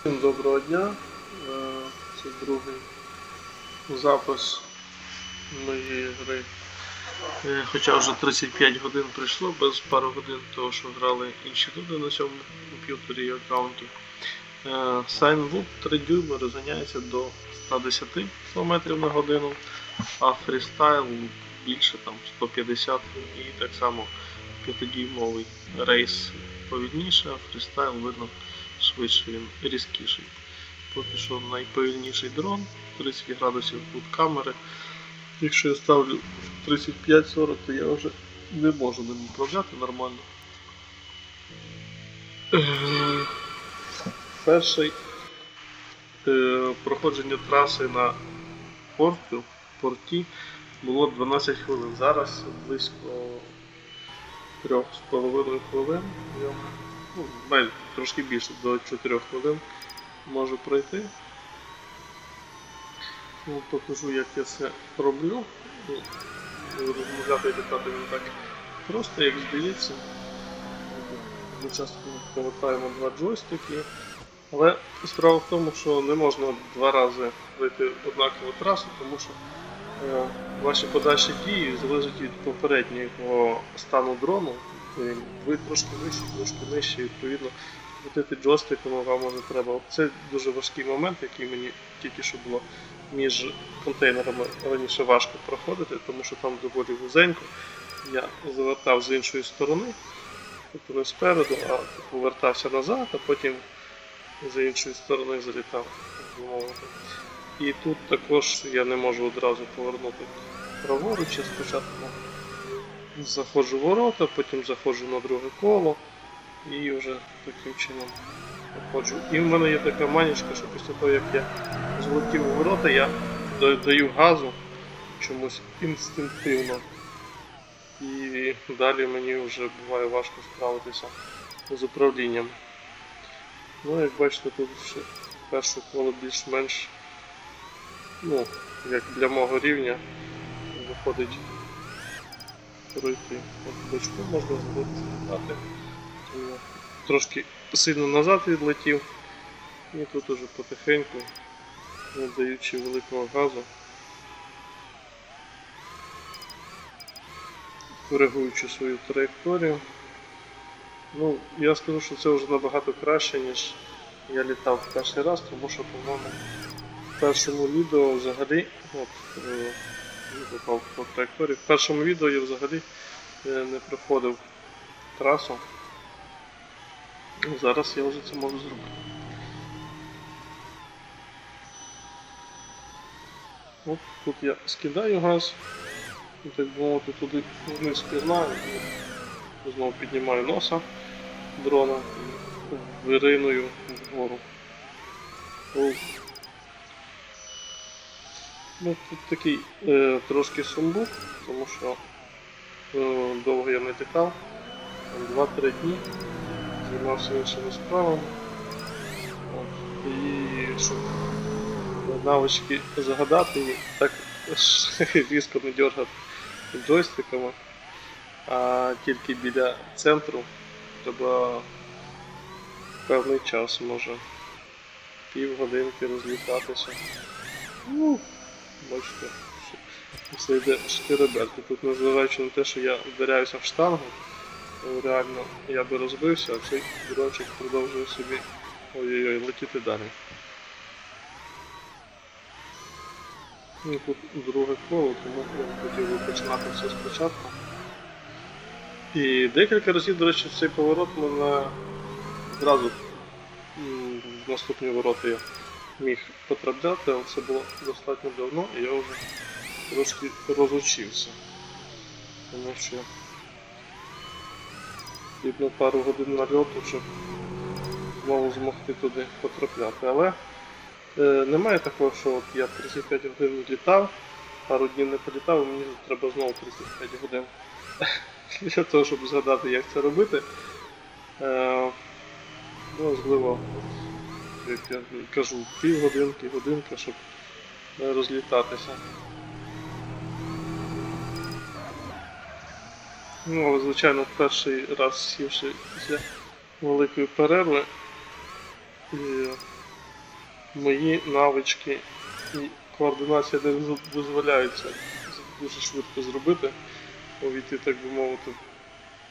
Всім доброго дня. Е, Це другий запис моєї гри. Е, Хоча вже 35 годин прийшло, без пару годин того, що грали інші люди на цьому комп'ютері і аккаунті. Е, 3 дюйми розганяється до 110 км на годину, а фрістайл більше там 150 і так само 5-дюймовий рейс повільніше, а фрістайл видно швидше, він різкіший. Поки що найповільніший дрон, 30 градусів кут камери. Якщо я ставлю 35-40, то я вже не можу ним управляти нормально. Е, Перший е, проходження траси на порту, порті було 12 хвилин. Зараз близько 3,5 хвилин. Ну, трошки більше до 4 хвилин можу пройти. Ну, покажу, як я це роблю. Ну, Розмовляти і літати не так просто, як здається. Ми часто повертаємо два джойстики. Але справа в тому, що не можна два рази пройти однакову трасу, тому що е, ваші подальші дії залежать від попереднього стану дрону. Е, Ви трошки вище, трошки нижче, відповідно, крутити джойстиком вам може треба. Це дуже важкий момент, який мені тільки що було між контейнерами раніше важко проходити, тому що там доволі вузенько. Я завертав з іншої сторони, тобто не спереду, а повертався назад, а потім з іншої сторони залітав. І тут також я не можу одразу повернути праворуч, я спочатку заходжу в ворота, потім заходжу на друге коло і вже таким чином проходжу. І в мене є така манічка, що після того, як я злетів у ворота, я даю газу чомусь інстинктивно. І далі мені вже буває важко справитися з управлінням. Ну, як бачите, тут ще перше коло більш-менш, ну, як для мого рівня, виходить пройти. От бочку можна злітати. Тому Трошки сильно назад відлетів. І тут уже потихеньку, не даючи великого газу, коригуючи свою траєкторію. Ну, я скажу, що це вже набагато краще, ніж я літав перший раз, тому що, по-моєму, в першому відео взагалі, от, е, по траєкторії, в першому відео я взагалі е, не проходив трасу. Ну, Зараз я вже це можу зробити. От тут я скидаю газ, і так мовити, туди вниз пірнаю, і знову піднімаю носа дрона і вириною вгору. Ну, тут такий е, трошки сумбук, тому що е, довго я не там 2-3 дні займався іншими справами. От. І щоб навички загадати так різко не дергати джойстиками, а тільки біля центру треба певний час, може півгодинки розлітатися. Бачите, все йде шкереберки. Тут незважаючи на те, що я вдаряюся в штангу, реально я би розбився, а цей дрончик продовжує собі ой-ой-ой летіти далі. Ну, тут друге коло, тому я хотів би починати все спочатку. І декілька разів, до речі, цей поворот мене в наступні ворота я міг потрапляти, але це було достатньо давно і я вже трошки розучився. Тому що потрібно пару годин нальоту, щоб знову змогти туди потрапляти. Але е, немає такого, що от я 35 годин літав, пару днів не політав, і мені треба знову 35 годин для того, щоб згадати, як це робити. Е, ну, можливо, як я кажу, півгодинки, годинка, щоб е, розлітатися. Ну, але, звичайно, перший раз сівши після великої перерви, і мої навички і координація не доз- дозволяють це дуже швидко зробити, увійти, так би мовити,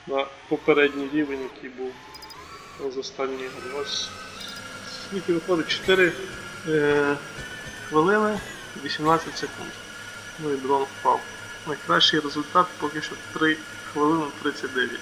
на попередній рівень, який був з останньої. Ось скільки виходить? 4 е, хвилини 18 секунд. Ну і дрон впав. Найкращий результат поки що 3 хвилини 39.